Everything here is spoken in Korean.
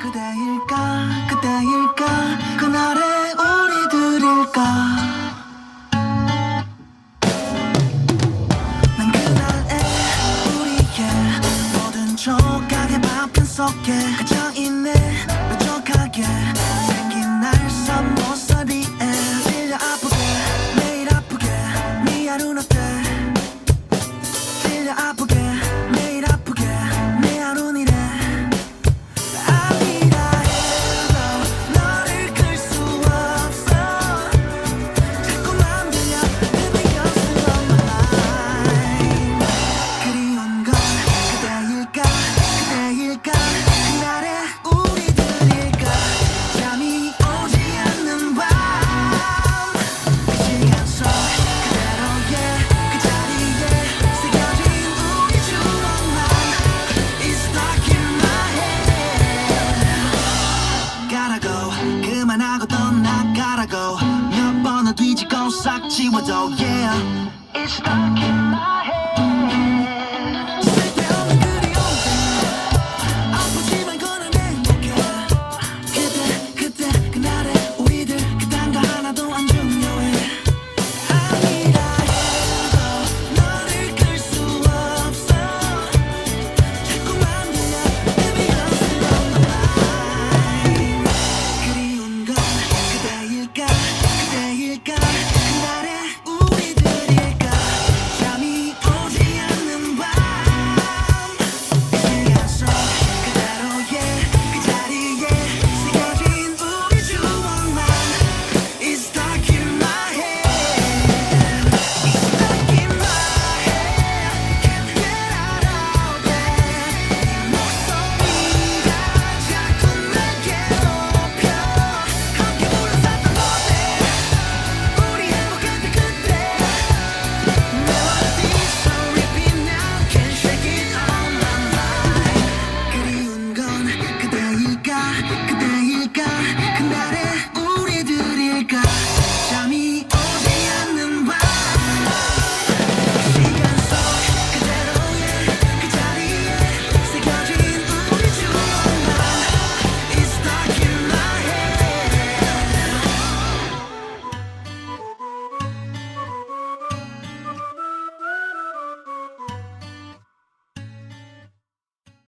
그대일까 그대일까 그날의 우리 들일까? 난 그날의 우리의 모든 조각의 밥편 속에 가장 있는 go 그만하고 떠나가라고. 몇 번을 뒤지고 싹 지워도 Yeah. It's stuck in my got